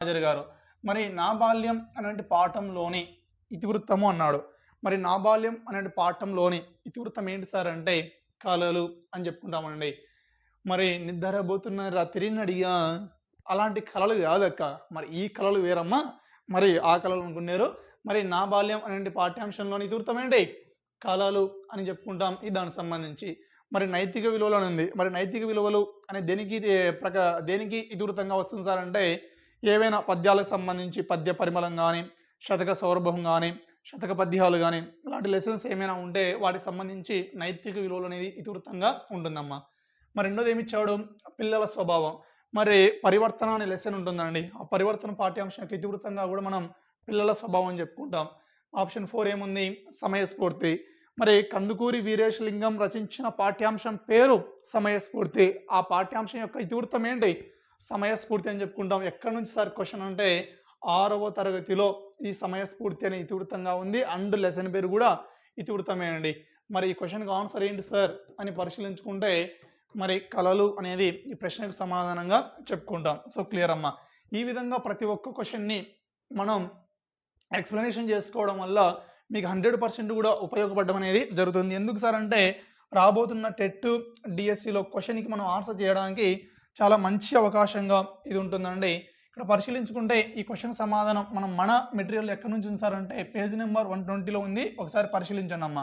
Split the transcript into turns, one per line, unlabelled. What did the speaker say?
నాజర్ గారు. మరి నా బాల్యం అనేటి పాఠంలోని ఇతివృత్తము అన్నాడు. మరి నా బాల్యం అనే పాఠంలోని ఇతివృత్తం ఏంటి సార్ అంటే కాలాలు అని చెప్పుకుంటామండి. మరి నిద్రపోతున్న రాత్రిని అడిగా అలాంటి కళలు కాదక్క. మరి ఈ కళలు వేరమ్మా. మరి ఆ కళలు అనుకున్నారు. మరి నా బాల్యం అనే పాఠ్యాంశంలోని ఇతివృత్తం ఏంటి? కళలు అని చెప్పుకుంటాం. ఇది దానికి సంబంధించి. మరి నైతిక విలువలు అని ఉంది మరి నైతిక విలువలు అనే దేనికి ప్రక దేనికి ఇతివృత్తంగా వస్తుంది సార్ అంటే ఏవైనా పద్యాలకు సంబంధించి పద్య పరిమళం కానీ శతక సౌరభం కానీ శతక పద్యాలు కానీ ఇలాంటి లెసన్స్ ఏమైనా ఉంటే వాటికి సంబంధించి నైతిక విలువలు అనేది ఇతివృత్తంగా ఉంటుందమ్మా. మరి రెండోది ఏమి ఇచ్చాడు? పిల్లల స్వభావం. మరి పరివర్తన అనే లెసన్ ఉంటుందండి. ఆ పరివర్తన పాఠ్యాంశానికి ఇతివృత్తంగా కూడా మనం పిల్లల స్వభావం చెప్పుకుంటాం. ఆప్షన్ ఫోర్ ఏముంది? సమయస్ఫూర్తి. మరి కందుకూరి వీరేశలింగం రచించిన పాఠ్యాంశం పేరు సమయస్ఫూర్తి. ఆ పాఠ్యాంశం యొక్క ఇతివృత్తం ఏంటి? సమయస్ఫూర్తి అని చెప్పుకుంటాం. ఎక్కడి నుంచి సార్ క్వశ్చన్ అంటే ఆరవ తరగతిలో ఈ సమయస్ఫూర్తి అనే ఇతివృత్తంగా ఉంది. అండ్ లెసన్ పేరు కూడా ఇతివృత్తమే అండి. మరి ఈ క్వశ్చన్కి ఆన్సర్ ఏంటి సార్ అని పరిశీలించుకుంటే మరి కళలు అనేది ఈ ప్రశ్నకు సమాధానంగా చెప్పుకుంటాం. సో క్లియర్ అమ్మా. ఈ విధంగా ప్రతి ఒక్క క్వశ్చన్ని మనం ఎక్స్ప్లెనేషన్ చేసుకోవడం వల్ల మీకు హండ్రెడ్ పర్సెంట్ కూడా ఉపయోగపడడం అనేది జరుగుతుంది. ఎందుకు సార్ అంటే రాబోతున్న టెట్ డిఎస్సిలో క్వశ్చన్కి మనం ఆన్సర్ చేయడానికి చాలా మంచి అవకాశంగా ఇది ఉంటుందండి. ఇక్కడ పరిశీలించుకుంటే ఈ క్వశ్చన్ సమాధానం మనం మన మెటీరియల్ ఎక్కడి నుంచి ఉంచారంటే పేజ్ నెంబర్ వన్ ట్వంటీలో ఉంది. ఒకసారి పరిశీలించండి అమ్మా